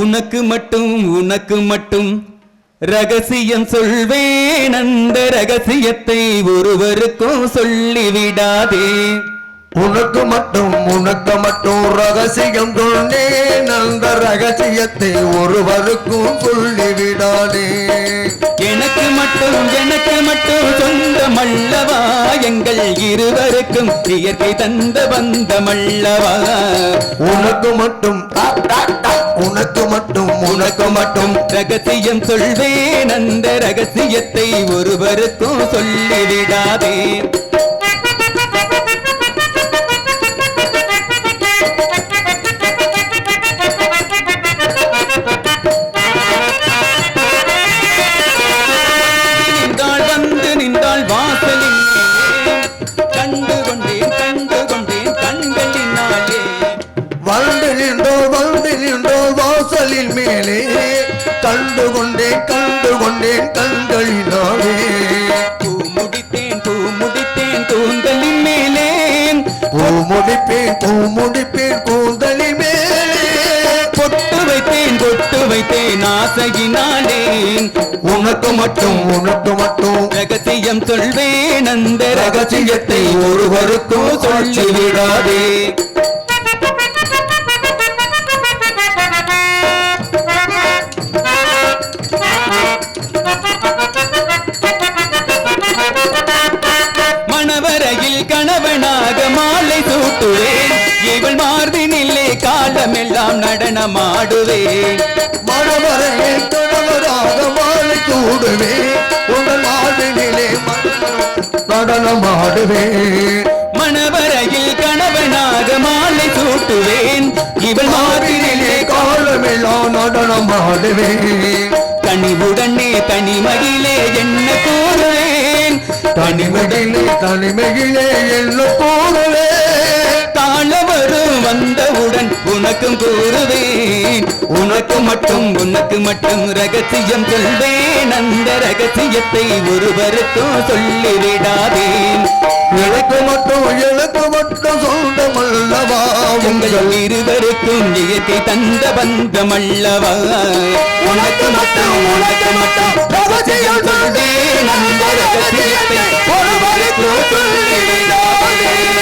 உனக்கு மட்டும் உனக்கு மட்டும் ரகசியம் சொல்வேன். அந்த ரகசியத்தை ஒருவருக்கும் சொல்லிவிடாதே. உனக்கு மட்டும் உனக்கு மட்டும் ரகசியம் சொன்னேன் அந்த ரகசியத்தை ஒருவருக்கும் சொல்லிவிடாதே. எனக்கு மட்டும் எனக்கு மட்டும் சொந்தமல்லவா எங்கள் இருவருக்கும் இயற்கை தந்த பந்தமல்லவா உனக்கு மட்டும். உனக்கு மட்டும் உனக்கு மட்டும். ரகசியம் சொல்வேன். அந்த ரகசியத்தை ஒருவருக்கும் சொல்லிவிடாதே. வாசலில் மேலே கண்டு கொண்டேன் கண்டு கொண்டேன் கண்களினாலே. பூ முடித்தேன் பூ முடித்தேன் தூந்தலின் மேலே. பூ முடிப்பேன் பூ முடிப்பேன் கூந்தலின் மேலே. பொட்டு வைத்தேன் பொட்டு வைத்தேன் ஆசையினாலே. உனக்கு மட்டும் உனக்கு மட்டும். ரகசியம் சொல்வேன் அந்த ரகசியத்தை ஒருவருக்கும் சொல்லிவிடாதே. மாலை சூட்டுவேன் இவள் மார்பினிலே காலமெல்லாம் நடனமாடுவேன். மணவரையில் கணவராக மாலை கூடுவே உங்கள் வாழ்வினிலே நடனமாடுவே மணவரையில் கணவனாக மாலை சூட்டுவேன். இவள் மார்பினிலே மார்பினிலே காலமெல்லாம் நடனமாடுவே கனிவுடனே தனிமகிலே என்ன கூறுவேன்? தனிமையிலே தனிமையிலே என்ன கூடுவே கூறுவேன் உனக்கு மட்டும் உனக்கு மட்டும் ரகசியம் சொல்வேன். அந்த ரகசியத்தை ஒருவருக்கும் சொல்லிவிடாதேன். எனக்கு மட்டும் எனக்கு மட்டும் சொந்தமல்லவா உங்கள் இருவருக்கும் இயற்கை தந்த பந்தமல்லவா உனக்கு மட்டும் உனக்கு மட்டும் ரகசியம் சொல்வேன். அந்த ரகசியத்தை ஒருவருக்கும் சொல்லிவிடாதேன்.